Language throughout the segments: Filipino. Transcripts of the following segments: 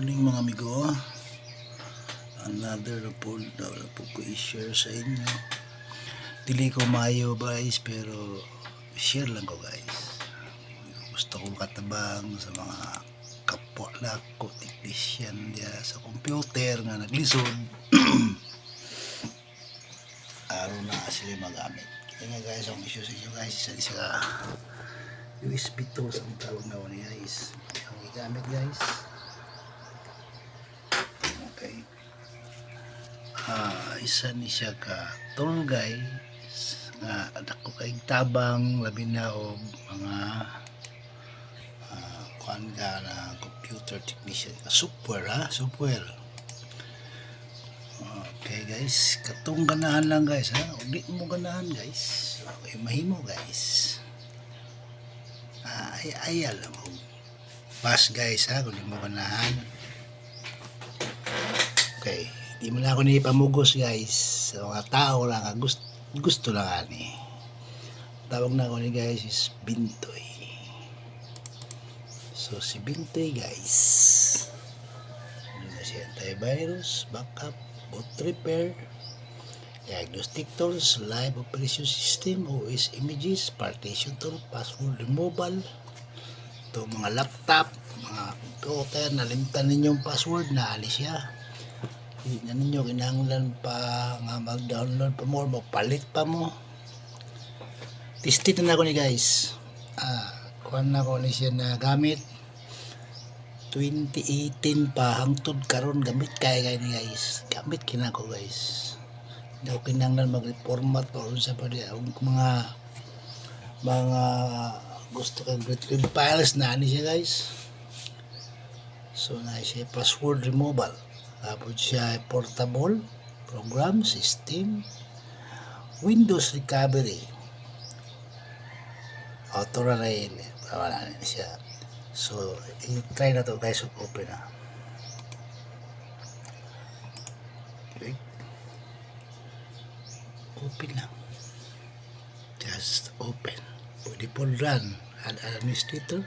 morning mga amigo. Another report na wala po ko i-share sa inyo. Dili ko mayo guys pero share lang ko guys. Gusto kong katabang sa mga kapwa lako technician dia sa computer nga naglisod. Araw na sila magamit. Kaya nga guys, ang issue sa inyo guys, isa isa ka USB tools ang tawag na wala guys. Ang igamit guys. Okay. Ah, isa ni siya ka guys nga dako kay tabang labi na og mga ah, kuan ka na computer technician ka. Software ha software. Okay guys. Katong ganahan lang guys ha? Ug di mo ganahan guys. Okay mahimo guys. Ah, ay ay alam mo. Pass guys ha? Kung di mo ganahan. Okay. Di mo na ako nipamugos guys. Sa mga tao lang. Gusto, gusto lang ani. Tawag na ako ni guys is Bintoy. So si Bintoy guys. Ano na siya antivirus, backup, boot repair, diagnostic tools, live operation system, OS images, partition tool, password removal, ito mga laptop, mga computer, nalimtan ninyong password, naalis siya hindi na ninyo kinahanglan pa nga mag-download pa more magpalit pa mo. Tested na ako ni guys. Ah kuha na ko ni siya na gamit. 2018 pa hangtod karon gamit kaya kaya ni guys. Gamit kina ko guys. Hindi ako kinahanglan mag-reformat pa unsa pa di ang mga mga gusto kang retrieve files na ni siya guys. So na siya password removal tapos siya portable program system Windows recovery. Auto rail wala na siya. So i-try na to guys open na. Open na. Just open. Pwede po run ad administrator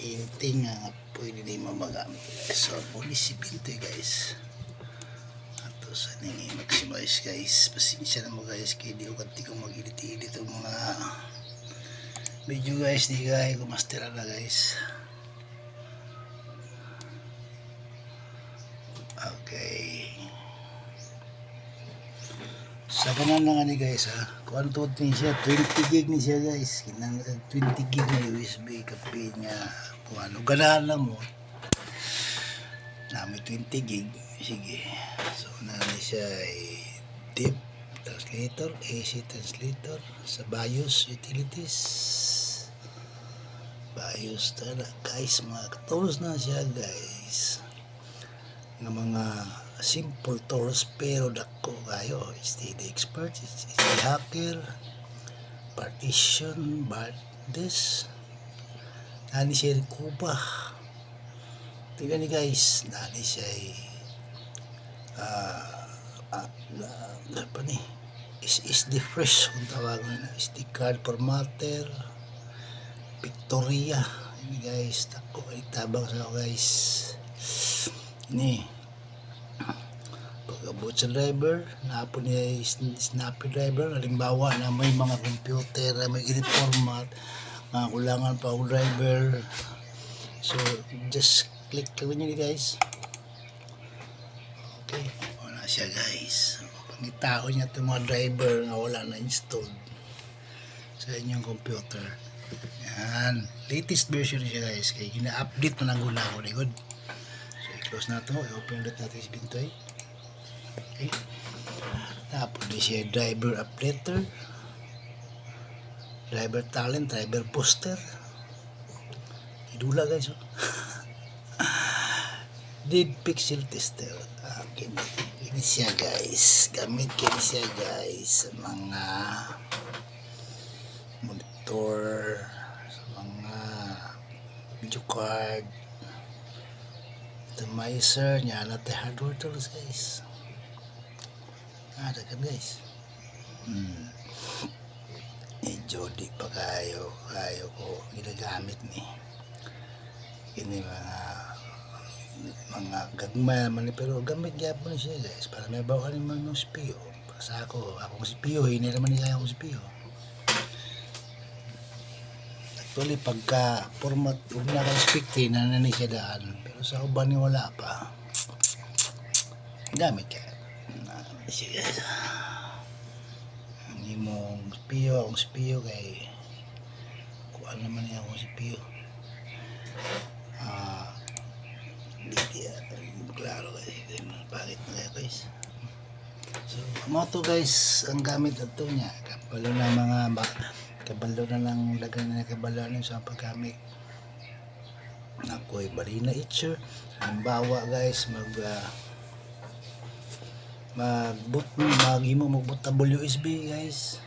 anything nga pwede din magamit. So muli si Binto guys. Ato sa nang maximize guys. Pasensya na mo guys kaya di ko kanti kong mag-edit-edit ang mga video guys. Di kaya ko masteran na guys okay sa kanan lang ni guys ha? Kuan to ni siya 20 gig ni siya guys. Kinang 20 gig na USB kape niya kung ano. Ganahan lang mo. Namin 20 gig. Sige. So namin siya ay deep translator AC translator sa BIOS utilities. BIOS tala guys. Mga tools na siya guys ng mga simple tools pero dako kayo steady expert steady hacker partition bad this. Nani siya kuba tingnan ni guys nani siya ah pa ni is is the fresh kung tawagan na is the card formatter Victoria ini guys tako ay tabang sa guys ini pag-abot sa driver napo niya snappy driver. Halimbawa na may mga computer na may edit format mga kulangan pa ako driver. So just click lang nyo guys. Okay wala siya guys. Pangitao niya itong mga driver na wala na installed sa inyong computer. Yan latest version siya guys. Kaya gina-update na lang gula ko good so i-close na to i-open ulit natin si Bintoy okay tapos di siya driver updater driver talent, driver poster. Idula guys. Oh. Dead pixel tester. Okay. Ini siya guys. Gamit kini siya guys sa mga monitor, sa mga video card, atomizer, niya natin hardware tools guys. Ah, dagan guys. Hmm medyo di pa kayo kayo ko ginagamit ni ini mga mga gagmay naman pero gamit gyapon siya guys para may bawa ni man ng spiyo sa ako ako si spiyo hindi naman nila ako si spiyo actually pagka format huwag na kang speak na na siya pero sa uban ni wala pa. Gamit ka guys hindi mo spiyo akong spiyo kay kuha naman niya akong spiyo. Ah hindi di klaro mo bakit na kaya guys. So mo to guys ang gamit na to niya kapalo na mga ba, kabalo na lang lagay na kabalo na sa paggamit ako'y balina itcher halimbawa guys mag ah, magbut maghimo magbutable USB guys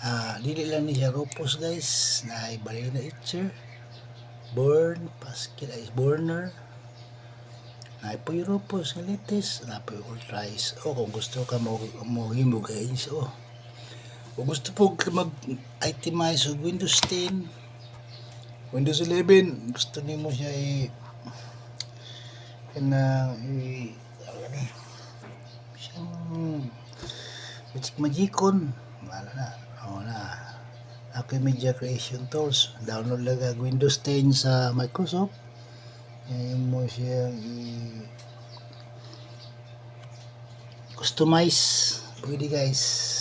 ah dili lang ni siya ropos guys na ay balina itcher burn paskil ay burner na po yung ropos nga latest na po yung ultrais o kung gusto ka mo mo himo guys o kung gusto po ka mag itemize og Windows 10 Windows 11 gusto nimo siya i kana i ano siyang magic magicon. Wala na o na ako yung media creation tools. Download lang ang Windows 10 sa Microsoft. Ngayon mo siyang i customize. Pwede guys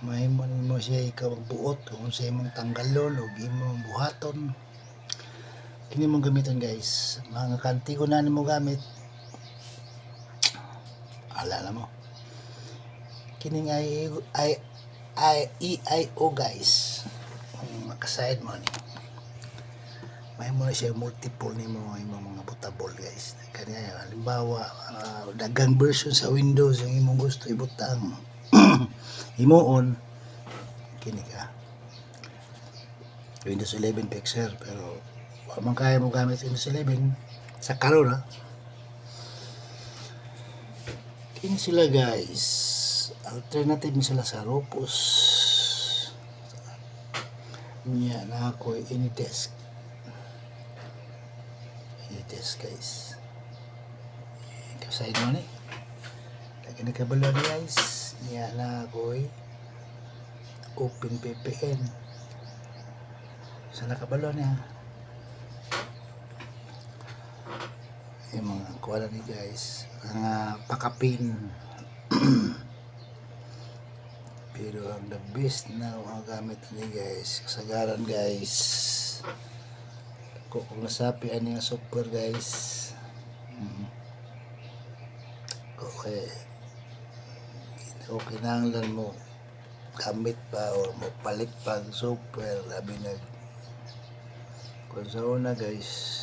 may mo siya ikaw magbuot kung sa imong tanggalon o imong buhaton. Kini mong gamiton guys. Mga kanti ko na mo gamit. Alala mo. Kining ay ay ay EIO guys. Kung makaside mo ni. May mo siya multiple ni mo yung mga butable guys. Kanya halimbawa ah, dagang version sa Windows yung imong gusto ibutang himuon. Kini ka. Windows 11 Pixel pero wa man kaya mo gamit Windows 11 sa karon ha kini sila guys. Alternative ni sila sa Ropos niya na ako Anydesk Anydesk guys. Kasay mo ni. Lagi na kabalo guys niya na ako Open VPN sa nakabalo niya. Yung mga kuwala ni guys mga pakapin. Pero ang the best na gamit ni guys kasagaran guys. Kung, nasapi ani nga software guys. Mm, okay okay kinahanglan mo gamit pa o mapalit pa ang software labi na kung sa una guys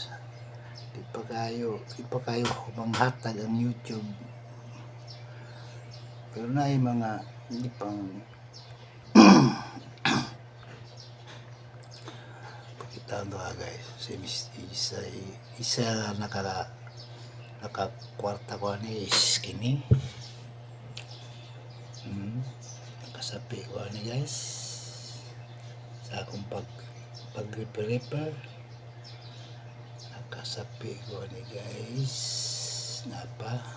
di pa kayo di pa kayo manghatag ang YouTube pero na yung mga hindi pang pakitaan to ha guys si isa isa naka nakakwarta ko ni skinny hmm. Nakasapi ko ni guys? Sa akong pag pag repair nakasapi ko ni guys? Napa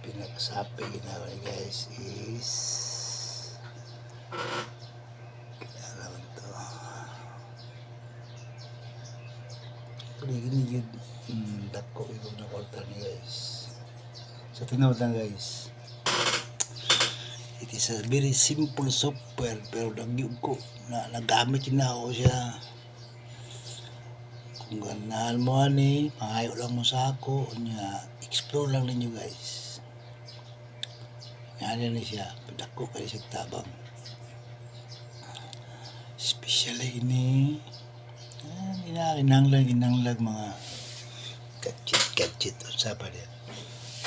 pinakasapi ginawa ni guys is alam to. Kali gini yun. Hmm, dako ikaw na kwarta ni guys. Sa tinawad lang guys it is a very simple software pero nagyog ko na nagamit na ako siya. Kung ganahan mo ani pangayo lang mo sa ako niya explore lang ninyo guys. Yan ni siya. Padako kayo sa tabang. Especially ini ah, inakinanglag inanglag mga unsa pa diya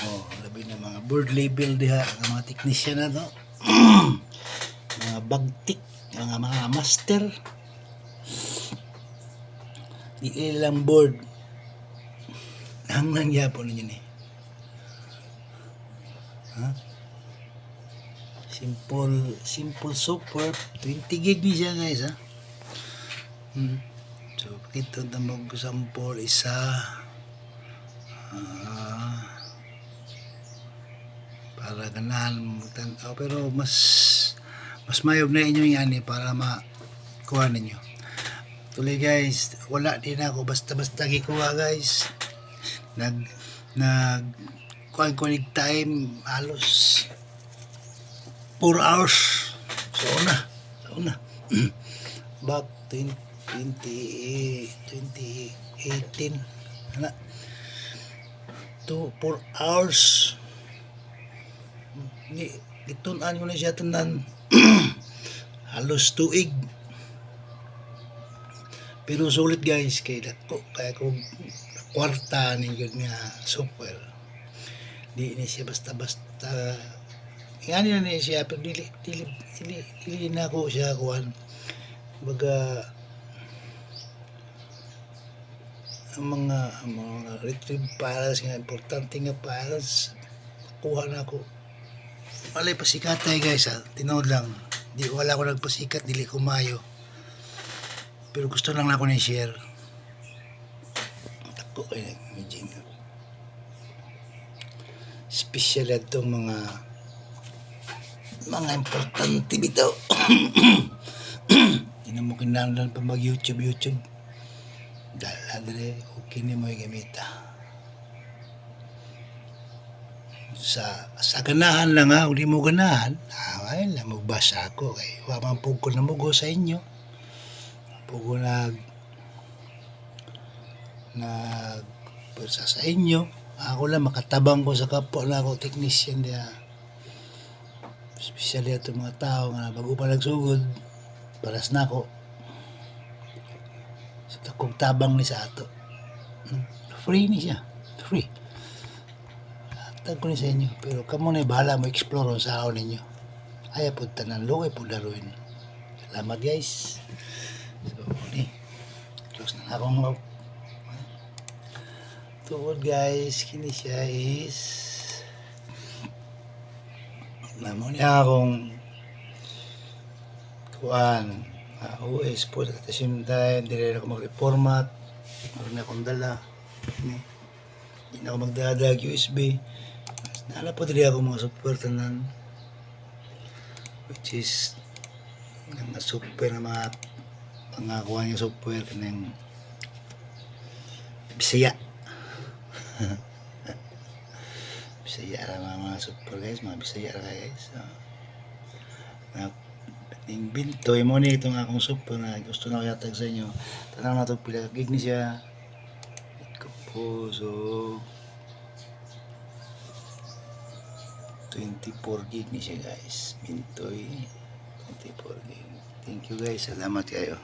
oh labi na mga board label diha ang mga technician na to. Mga bagtik mga mga master. Di ilang board. Ang nangyapon ninyo ni? Ha? Simple simple software. 20 gig ni siya guys ha? Hmm. so pakita na mag sample isa. Ah, para ganahan oh, pero mas mas mayog na inyo yan eh, para makuha ninyo. Tuloy guys, wala din ako basta-basta gikuha guys. Nag nag kuha ko time halos 4 hours sa una. Sa una. Back 20, 20, 2018. Ano? 2, 4 hours. Ni, itunan ko na siya tanan halos tuig. Pero sulit guys, kay dako kaya ko kwarta ni yun nga software. Di ni siya basta-basta nga na ni siya pero dili dili dili, dili na ko siya kuan. Baga ang mga ang mga retrieve files nga importante nga files kuha na ko walay pasikatay guys ha? Tinood lang. Di wala ko nagpasikat dili ko mayo pero gusto lang ako ni share ako ay imagine special itong mga mga importante bitaw na mo kinahanglan pa mag YouTube. YouTube dahil adre okay ni mo gamita sa sa ganahan lang ha, uli mo ganahan, ah, lang, magbasa ako kay wa man po ko namugo sa inyo. Po ko nag nag pwersa sa inyo. Ako lang makatabang ko sa kapwa na ako technician dia. Especially ato mga tao nga bago pa nagsugod paras na ako. Sa takong tabang ni sa ato. Hmm, Free ni siya. Free. Ko ni sa inyo. Pero kamo na bahala mo explore ang sao ninyo. Ay po tanan luoy po daruin. Salamat guys. So ni close na akong mga tuod guys. Kini siya is namo niya akong kuan uh, OS po the same time dire na ako mag-reformat meron na akong dala ni hindi na ako magdadag USB Nala po dili ako mga software tanan which is mga software na mga mga kuha niya software kanang Bisaya. Bisaya ra mga, mga software guys mga Bisaya ra guys so, na ning bintoy mo ni itong akong software na gusto na ko yatag sa inyo. Tanang na ito siya. Ko po 24 gig ni siya guys. Mintoy 24 gig. Thank you guys. Salamat kayo.